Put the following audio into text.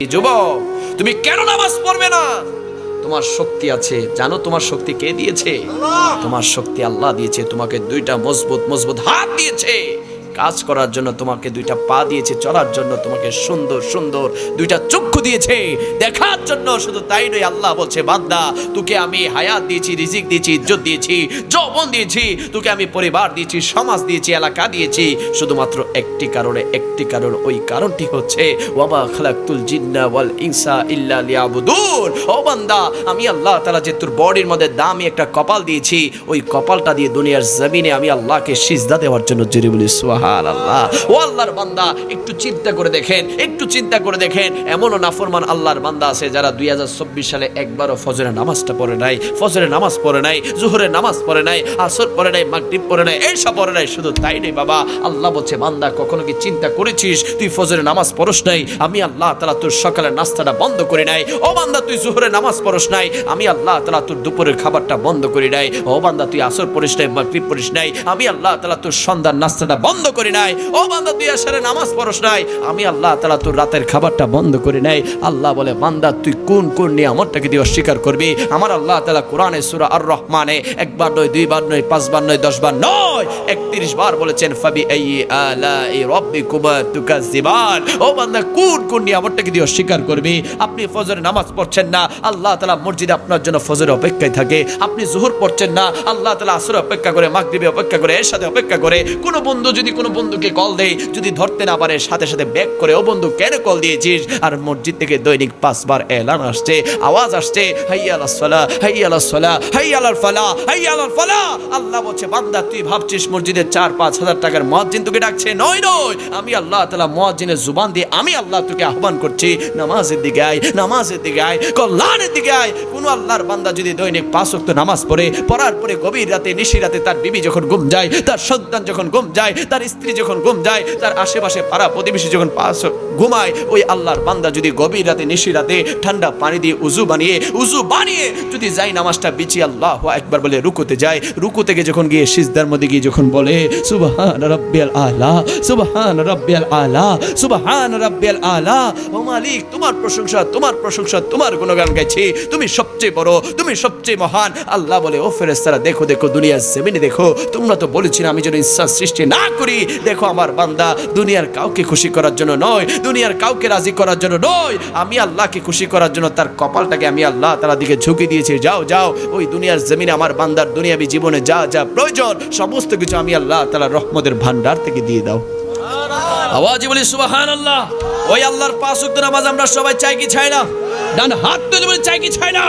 যুবক, তুমি কেন নামাজ পড়বে না? তোমার শক্তি আছে। জানো তোমার শক্তি কে দিয়েছে? তোমার শক্তি আল্লাহ দিয়েছে। তোমাকে দুইটা মজবুত মজবুত হাত দিয়েছে। কাজ করার জন্য তোমাকে দুইটা পা দিয়েছে, চলার জন্য তোমাকে সুন্দর সুন্দর দুইটা চক্ষু দিয়েছে। দেখার জন্য শুধু তাই নয়, আল্লাহ বলছে, বান্দা, তোকে আমি হায়াত দিয়েছি, রিজিক দিয়েছি, ইজ্জত দিয়েছি, যৌবন দিয়েছি, তোকে আমি পরিবার দিয়েছি, সমাজ দিয়েছি, এলাকা দিয়েছি। শুধুমাত্র একটি কারণে, একটি কারণ, ওই কারণটি হচ্ছে ওয়াবা খালাকুল জিন্না ওয়াল ইনসা ইল্লা লিয়াবুদুন। ও বান্দা, আমি আল্লাহ তাআলা যে তোর বডির মধ্যে দামি একটা কপাল দিয়েছি, ওই কপালটা দিয়ে দুনিয়ার জমিনে আমি আল্লাহকে সিজদা দেওয়ার জন্য জেরে বলি সুবহানাল্লাহ। ও আল্লাহর বান্দা, একটু চিন্তা করে দেখেন, একটু চিন্তা করে দেখেন। এমনও নাফরমান আল্লাহর বান্দা আছে যারা দুই সালে একবারও নামাজটা পড়ে নাই নামাজ পড়ে নাই নামাজ পড়ে নাই, আসর পড়ে নাই, মাগরিব পড়ে নাই এইসব পড়ে নাই, শুধু তাই নেই বাবা। আল্লাহ বলছে, বান্দা, কখনো কি চিন্তা করেছিস? তুই ফজরের নামাজ পড়স নাই, আমি আল্লাহ তালা তোর সকালের নাস্তাটা বন্ধ করে নাই। ও বান্দা, তুই জোহরের নামাজ পড়স নাই, আমি আল্লাহ তালা তোর দুপুরের খাবারটা বন্ধ করি নাই। ও বান্দা, তুই আসর পড়িস নাই, মাগরিব পড়িস নাই, আমি আল্লাহ তালা তোর সন্ধ্যার নাস্তাটা বন্ধ করে নাই। ও বান্দা, তুই আসরে নামাজ পড়স নাই। আমি আল্লাহ তালা তোর রাতের খাবারটা বন্ধ করে নাই। আল্লাহ বলে, বান্দা, তুই কোন কোন নিয়ে আমরটাকে দিয়ে অস্বীকার করবি? আমার আল্লাহ তালা কোরআনে সুরা আর রহমানে একবার নয়, দুইবার নয়, পাঁচবার নয়, দশবার নয়, একত্রিশ বার বলেছেন ফাবি এই আলা এই রব্বি কুমা তুকাজিবান ও বান্দা, কোন কোন নিয়ে আমরটাকে দিয়ে অস্বীকার করবি? আপনি ফজরে নামাজ পড়ছেন না। আল্লাহ তালা মসজিদে আপনার জন্য ফজরে অপেক্ষায় থাকে। আপনি জোহর পড়ছেন না। আল্লাহ তালা আসরে অপেক্ষা করে মাগরিবে অপেক্ষা করে এর সাথে অপেক্ষা করে। কোনো বন্ধু যদি কোনো বন্ধুকে কল দেয় যদি ধরতে না পারে, সাথে সাথে ব্যাক করে, ও বন্ধু, কেন কল দিয়েছিস? আর মসজিদ থেকে দৈনিক পাঁচবার এলান আসছে, আওয়াজ আসছে, হাইয়াল সলা হাইয়াল সলা হাইয়াল ফালা হাইয়াল ফালা! আল্লাহ বলছে, বান্দা, তুই ভাবছিস মসজিদে চার, পাঁচ হাজার টাকার মহাজিন তোকে ডাকছে? নয় নয়, আমি আল্লাহ তালা মহাজিনের জুবান দিয়ে আমি আল্লাহ তোকে আহ্বান করছি, নামাজের দিকে আয়, নামাজের দিকে আয়, কল্যাণের দিকে আয়। কোন আল্লাহর বান্দা যদি দৈনিক পাঁচ ওয়াক্ত নামাজ পড়ে, পড়ার পরে গভীর রাতে, নিশি রাতে তার বিবি যখন ঘুম যায়, তার সন্তান যখন ঘুম যায়, তার স্ত্রী যখন ঘুম যায়, তার আশেপাশে পাড়া প্রতিবেশী যখন পাঁচ ঘুমায়, ওই আল্লাহর বান্দা যদি গভীর রাতে, নিশি রাতে ঠান্ডা পানি দিয়ে উজু বানিয়ে উজু বানিয়ে যদি যাই নামাজটা বিচি আল্লাহ একবার বলে রুকুতে যায়, রুকু থেকে যখন গিয়ে সিজদার মধ্যে গিয়ে যখন বলে, সুবহান রাব্বিয়াল আলা, সুবহান রাব্বিয়াল আলা, সুবহান রাব্বিয়াল আলা, ও মালিক, তোমার প্রশংসা তোমার প্রশংসা, তোমার গুণগান গাইছি, তুমি সবচেয়ে বড়, তুমি সবচেয়ে মহান। আল্লাহ বলে, ও ফেরেস্তারা দেখো দেখো, দুনিয়ার জমিনে দেখো, তোমরা তো বলেছিলে আমি যেন ইচ্ছার সৃষ্টি না করি। দেখো আমার বান্দা, দুনিয়ার কাউকে খুশি করার জন্য নয়, দুনিয়ার কাউকে রাজি করার জন্য নয়। আমি আল্লাহকে খুশি করার জন্য তার কপালটাকে আমি আল্লাহ তালা দিকে ঝুঁকি দিয়েছি। যাও যাও, ওই দুনিয়ার জমিনে আমার বান্দার দুনিয়াবি জীবনে যা যা প্রয়োজন, সমস্ত কিছু আমি আল্লাহ তালা রহমতের ভান্ডার থেকে দিয়ে দাও। আওয়াজ বলি সুবাহান আল্লাহ ওই আল্লাহর পাঁচ নামাজ আমরা সবাই চাই কি চাই না? ডান হাত তুলে বলে, চাই কি চাই না?